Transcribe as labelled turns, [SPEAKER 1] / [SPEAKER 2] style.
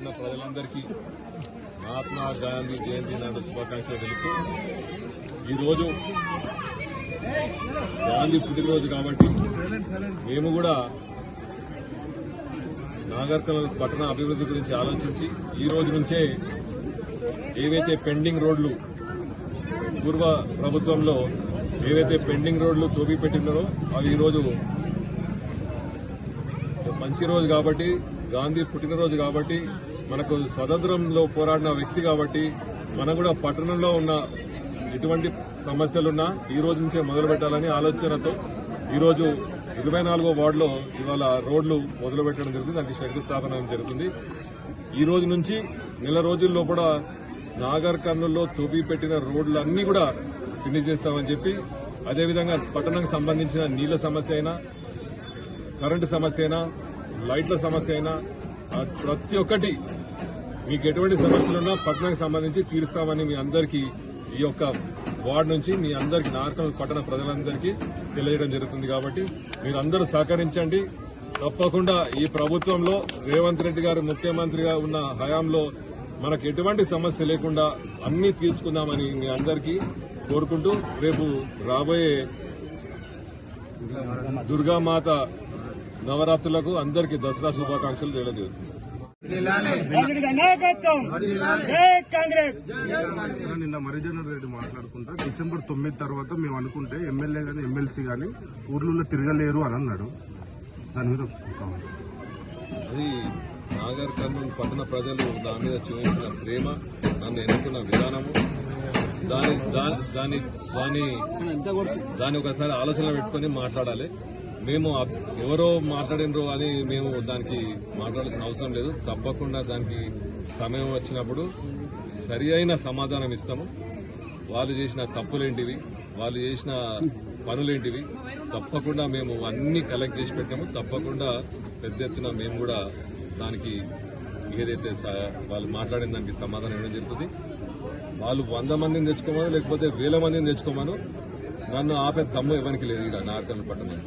[SPEAKER 1] పట్టణ ప్రజలందరికీ మహాత్మా గాంధీ జయంతి నాడు శుభాకాంక్షలు తెలుపుతూ ఈరోజు గాంధీ పుట్టినరోజు కాబట్టి మేము కూడా నాగర్కల్ పట్టణ అభివృద్ధి గురించి ఆలోచించి ఈ రోజు నుంచే ఏవైతే పెండింగ్ రోడ్లు పూర్వ ప్రభుత్వంలో ఏవైతే పెండింగ్ రోడ్లు తోపి పెట్టినారో అవి ఈరోజు మంచి రోజు కాబట్టి గాంధీ పుట్టినరోజు కాబట్టి మనకు స్వతంత్రంలో పోరాడిన వ్యక్తి కాబట్టి మనం కూడా పట్టణంలో ఉన్న ఎటువంటి సమస్యలున్నా ఈ రోజు నుంచే మొదలు పెట్టాలని ఆలోచనతో ఈరోజు ఇరవై నాలుగో వార్డులో ఇవాళ రోడ్లు మొదలు పెట్టడం జరుగుతుంది దానికి శంకుస్థాపన జరుగుతుంది. ఈ రోజు నుంచి నెల రోజుల్లో కూడా నాగర్ కర్నూల్లో తోపి పెట్టిన రోడ్లన్నీ కూడా ఫినిష్ చేస్తామని చెప్పి అదేవిధంగా పట్టణానికి సంబంధించిన నీళ్ళ సమస్య అయినా కరెంటు సమస్య అయినా లైట్ల సమస్య అయినా ప్రతి ఒక్కటి మీకు ఎటువంటి సమస్యలున్నా పట్టణానికి సంబంధించి తీరుస్తామని మీ అందరికీ ఈ యొక్క వార్డు నుంచి మీ అందరికీ నార్కల్ పట్టణ ప్రజలందరికీ తెలియజేయడం జరుగుతుంది కాబట్టి మీరు అందరూ సహకరించండి. తప్పకుండా ఈ ప్రభుత్వంలో రేవంత్ రెడ్డి గారు ముఖ్యమంత్రిగా ఉన్న హయాంలో మనకు ఎటువంటి సమస్య లేకుండా అన్ని తీర్చుకుందామని మీ అందరికీ కోరుకుంటూ రేపు రాబోయే దుర్గామాత నవరాత్రులకు అందరికీ దసరా శుభాకాంక్షలు
[SPEAKER 2] కాంగ్రెస్.
[SPEAKER 3] నిన్న మరిజన రెడ్డి మాట్లాడుకుంటా డిసెంబర్ తొమ్మిది తర్వాత మేము అనుకుంటే ఎమ్మెల్యే గానీ ఎమ్మెల్సీ గానీ ఊర్లలో తిరగలేరు అని అన్నాడు. దాని మీద.
[SPEAKER 1] అది నాగర్ కర్నూలు పట్టణ ప్రజలు దాని మీద చూపించిన ప్రేమ నన్ను ఎన్నుకున్న విధానము. దాని దాని దాని దాన్ని ఒకసారి ఆలోచన పెట్టుకొని మాట్లాడాలి. మేము ఎవరో మాట్లాడినరు అని మేము దానికి మాట్లాడాల్సిన అవసరం లేదు. తప్పకుండా దానికి సమయం వచ్చినప్పుడు సరి అయిన సమాధానం ఇస్తాము. వాళ్ళు చేసిన తప్పులేంటివి వాళ్ళు చేసిన పనులేంటివి తప్పకుండా మేము అన్ని కలెక్ట్ చేసి పెట్టాము. తప్పకుండా పెద్ద ఎత్తున మేము కూడా దానికి ఏదైతే వాళ్ళు మాట్లాడిన దానికి సమాధానం ఇవ్వడం జరుగుతుంది. వాళ్ళు వంద మందిని తెచ్చుకోమను లేకపోతే వేల మందిని తెచ్చుకోమను. నన్ను ఆపే దమ్ము ఇవ్వనికి లేదు ఇక్కడ నార్కల్ పట్టణం